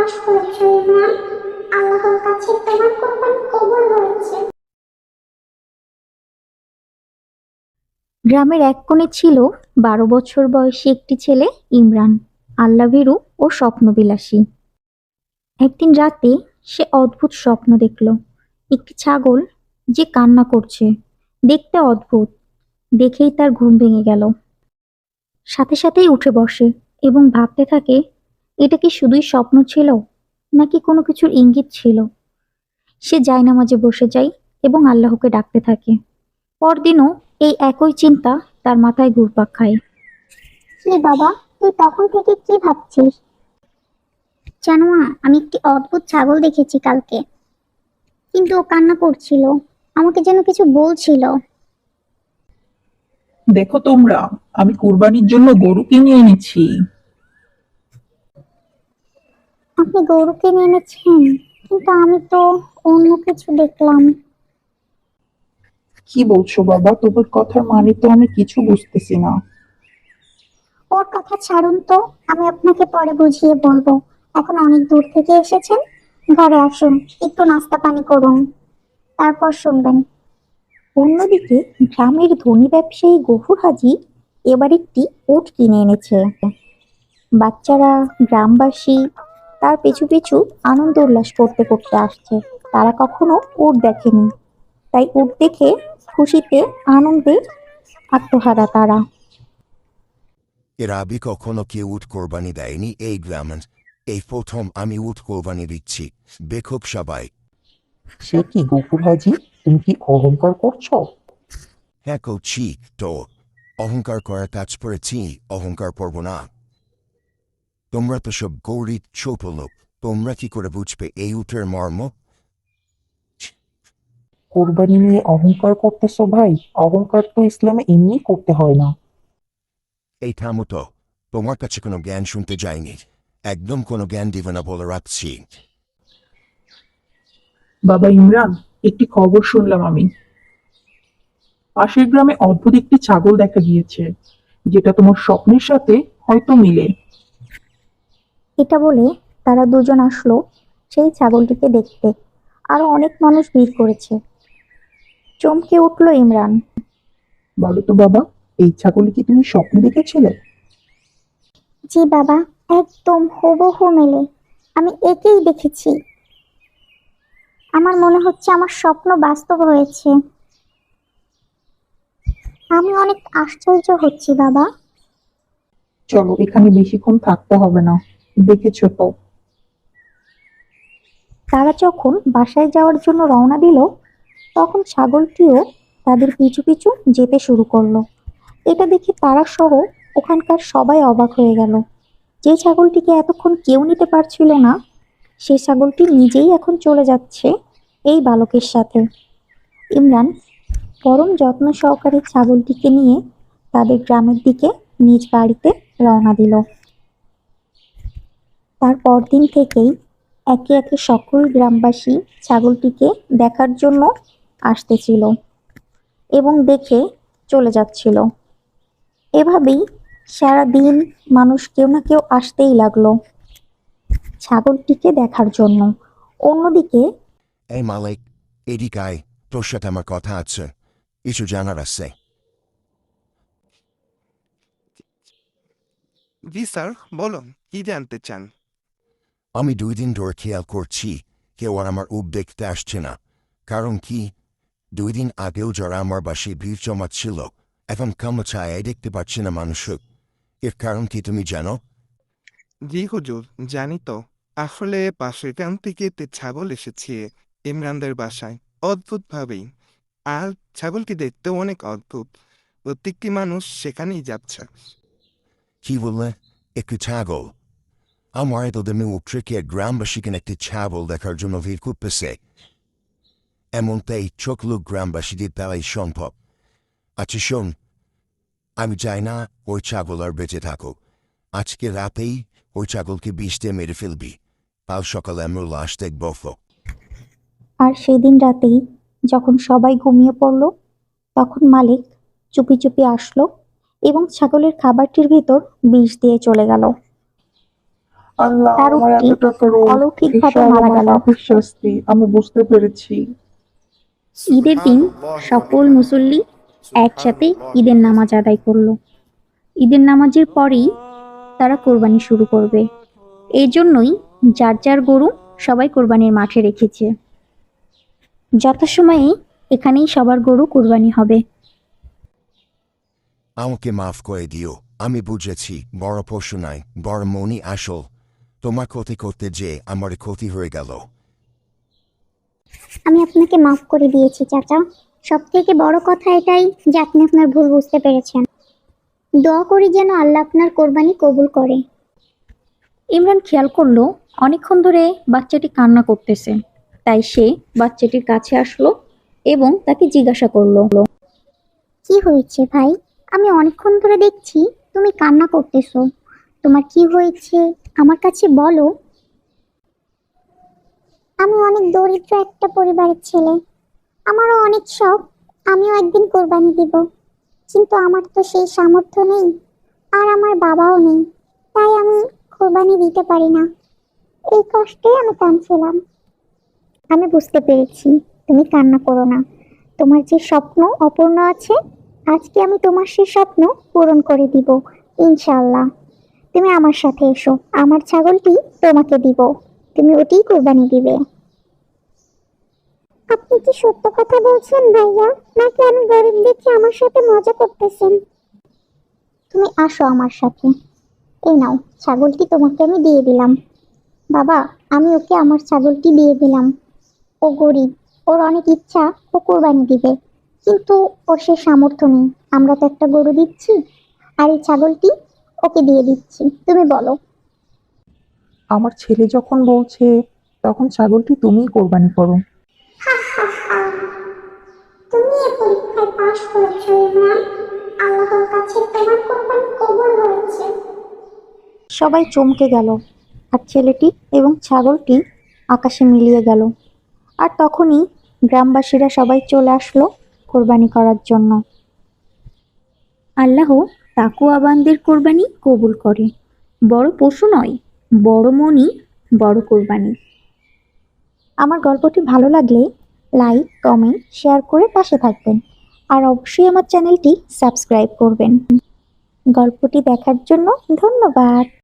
ইমরান আল্লাহর কাছে কবুল হয়েছে। গ্রামের এক কোণে ছিল বারো বছর বয়সী একটি ছেলে ইমরান আল্লাভীরু ও স্বপ্নবিলাসী। একদিন রাতে সে অদ্ভুত স্বপ্ন দেখল। একটি ছাগল যে কান্না করছে, দেখতে অদ্ভুত, দেখেই তার ঘুম ভেঙে গেল। সাথে সাথেই উঠে বসে এবং ভাবতে থাকে এটা কি শুধুই স্বপ্ন ছিল নাকি কোনো কিছুর ইঙ্গিত ছিল? সে যায় জায়নামাজে বসে যায় এবং আল্লাহকে ডাকতে থাকে। পরদিনও এই একই চিন্তা তার মাথায় ঘুরপাক খায়। বাবা তুই তখন থেকে কি ভাবছিস? জানো মা আমি একটি অদ্ভুত ছাগল দেখেছি কালকে। কিন্তু ও কান্না করছিল আমাকে যেন কিছু বলছিল। দেখো তোমরা আমি কুরবানির জন্য গরু কিনে এনেছি। আপনি গরু কিনে এনেছেন কিন্তু আমি তো অন্য কিছু দেখলাম। কি বলছো বাবা? তোমার কথার মানে তো আমি কিছু বুঝতেছি না। ওর কথা ছাড়ুন তো আমি আপনাকে পরে বুঝিয়ে বলব। এখন অনেক দূর থেকে এসেছেন ঘরে আসুন একটু নাস্তা পানি করুন। তারপর শুনবেন। অন্যদিকে গ্রামের ধনী ব্যবসায়ী গফুর হাজি এবার একটি উট কিনে এনেছে। বাচ্চারা গ্রামবাসী তার পিছু পিছু আনন্দ উল্লাস করতে করতে আসছে। তারা কখনো উট দেখেনি। তাই উট দেখে খুশিতে আনন্দে আত্মহারা তারা। এর আগে কখনো কেউ উট কোরবানি দেয়নি? এই গ্রামে এই প্রথম আমি উট কোরবানি দিচ্ছি। বেকুব সবাই। সে কি গফুর হাজি? তুমি কি অহংকার করছ? হ্যাঁ করছি তো। অহংকার করার কাজ করেছি অহংকার করব না। তোমরা তো সব গরিব ছোট লোক তোমরা কি করে বুঝবে এই উটের মর্ম? কোরবানি নিয়ে অহংকার করতেছো ভাই? অহংকার তো ইসলামে এমনি করতে হয় না। এই থামো তো তোমার কাছে কোনো জ্ঞান শুনতে যায়নি। একদম কোনো জ্ঞান দিবে না বলে রাখছি। বাবা ইমরান একটি খবর শুনলাম আমি। পাশের গ্রামে অদ্ভুত একটি ছাগল দেখা গিয়েছে যেটা তোমার স্বপ্নের সাথে হয়তো মিলে। এটা বলে তারা দুজন আসলো সেই ছাগলটিকে দেখতে। আরও অনেক মানুষ ভিড় করেছে। চমকে উঠল ইমরান। বলো তো বাবা এই ছাগল কি তুমি স্বপ্নে দেখেছিলে? জি বাবা একদম হুবহু মেলে। আমি একেই দেখেছি। আমার মনে হচ্ছে আমার স্বপ্ন বাস্তব হয়েছে। আমি অনেক আশ্চর্য হচ্ছি বাবা। চলো এখানে বেশিক্ষণ থাকতে হবে না। দেখেছ তো। তারা যখন বাসায় যাওয়ার জন্য রওনা দিল, তখন ছাগলটিও তাদের পিছু পিছু যেতে শুরু করল। এটা দেখে তারা সহ ওখানকার সবাই অবাক হয়ে গেল। যে ছাগলটিকে এতক্ষণ কেউ নিতে পারছিল না সেই ছাগলটি নিজেই এখন চলে যাচ্ছে এই বালকের সাথে। ইমরান পরম যত্ন সহকারে ছাগলটিকে নিয়ে তাদের গ্রামের দিকে নিজ বাড়িতে রওনা দিল। তার পরদিন থেকেই একে একে সকল গ্রামবাসী ছাগলটিকে দেখার জন্য আসতেছিল এবং দেখে চলে যাচ্ছিল। এভাবেই সারা দিন মানুষ কেউ না কেউ আসতেই লাগল ছাগলটিকে দেখার জন্য। অন্যদিকে এই মালিক এদিকায় তোর সাথে আমার কথা আছে। কিছু জানার আছে? জি স্যার বলুন কি জানতে চান? আমি দুই দিন ধরে খেয়াল করছি কেউ আর আমার দেখতে আসছে না কারণ কি দুই দিন আগেও যারা আমার বাসে ভিড় জমাচ্ছিল এখন কামো ছায় দেখতে পাচ্ছি না মানুষ এর কারণ কি তুমি জানো জি হুজুর জানি তো আসলে পাশের গ্রাম থেকে একটি ছাগল এসেছে ইমরানদের বাসায় অদ্ভুতভাবেই আর ছাগলটি দেখতে অনেক অদ্ভুত প্রত্যেকটি মানুষ সেখানেই যাচ্ছে কি বললে একটু ছাগল দামে উঠে গ্রামবাসীকে একটি ছাগল দেখার জন্য ভিড় করতেছে এমনটাই চোখ লোক গ্রামবাসীদের দ্বারাই সম্ভব আচ্ছা শোন আমি চাই না ওই ছাগল আর বেঁচে থাকুক আজকে রাতেই ওই ছাগলকে বিষ দিয়ে মেরে ফেলবি কাল সকালে আমরা লাশ দেখব আর সেদিন রাতেই যখন সবাই ঘুমিয়ে পড়ল তখন মালিক চুপি চুপি আসলো এবং ছাগলের খাবারটির ভিতর বিষ দিয়ে চলে গেল আল্লাহ আমার উক্তি এত অলৌকিকভাবে মারা গেল। শাস্তি আমি বুঝতে পেরেছি। ঈদের দিন সকল মুসল্লি একসাথে ঈদের নামাজ আদায় করল। ঈদের নামাজের পরেই তারা কোরবানি শুরু করবে। এই জন্যই যার যার গরু সবাই কোরবানির মাঠে রেখেছে। যথাসময়ে এখানেই সবার গরু কোরবানি হবে। আমাকে মাফ করে দিও। আমি বুঝেছি বড় পশু নাই বড় মনি আসল। তোমার ক্ষতি করতে যে আমার ক্ষতি হয়ে গেল। আমি আপনাকে মাফ করে দিয়েছি চাচা সব থেকে বড় কথা এটাই যে আপনি আপনার ভুল বুঝতে পেরেছেন। দোয়া করি যেন আল্লাহ আপনার কোরবানি কবুল করে। ইমরান খেয়াল করল অনেকক্ষণ ধরে বাচ্চাটি কান্না করতেছে। তাই সে বাচ্চাটির কাছে আসলো এবং তাকে জিজ্ঞাসা করল। কি হয়েছে ভাই? আমি অনেকক্ষণ ধরে দেখছি তুমি কান্না করতেছো। তোমার কি হয়েছে? আমার কাছে বলো। আমি অনেক দরিদ্র একটা পরিবারের ছেলে। আমারও অনেক শখ। আমিও একদিন কোরবানি দিব। কিন্তু আমার তো সেই সামর্থ্য নেই। আর আমার বাবাও নেই। তাই আমি কোরবানি দিতে পারি না। এই কষ্টে আমি কাঁদছিলাম। আমি বুঝতে পেরেছি। তুমি কান্না করো না। তোমার যে স্বপ্ন অপূর্ণ আছে, আজকে আমি তোমার সেই স্বপ্ন পূরণ করে দিব, ইনশাআল্লাহ। তুমি আমার সাথে এসো। আমার ছাগলটি তোমাকে দিব। তুমি ওটিই কোরবানি দিবে। আপনি কি সত্য কথা বলছেন ভাইয়া? নাকি আমি গরিব দেখে আমার সাথে মজা করতেছেন? তুমি আসো আমার সাথে। এই নাও, ছাগলটি তোমাকে আমি দিয়ে দিলাম। বাবা, আমি ওকে আমার ছাগলটি দিয়ে দিলাম। ও গরিব, ওর অনেক ইচ্ছা, ও কোরবানি দিবে। কিন্তু ওর সে সামর্থ্য নেই। আমরা তো একটা গরু দিচ্ছি, আর এই ছাগলটি ওকে দিয়ে দিচ্ছি। তুমি বলো। আমার ছেলে যখন বলছে তখন ছাগলটি তুমিই কোরবানি করো। তুমি এই পরীক্ষায় পাশ করেছ ইমরান। আল্লাহর কাছে তোমার কোরবানি কবুল হয়েছে। সবাই চমকে গেল আর ছেলেটি এবং ছাগলটি আকাশে মিলিয়ে গেল। আর তখনই গ্রামবাসীরা সবাই চলে আসলো কোরবানি করার জন্য। আল্লাহ তাকুয়াবানদের কোরবানি কবুল করে। বড় পশু নয়, বড় মনি বড় কোরবানি। আমার গল্পটি ভালো লাগলে লাইক, কমেন্ট, শেয়ার করে পাশে থাকবেন। আর অবশ্যই আমার চ্যানেলটি সাবস্ক্রাইব করবেন। গল্পটি দেখার জন্য ধন্যবাদ।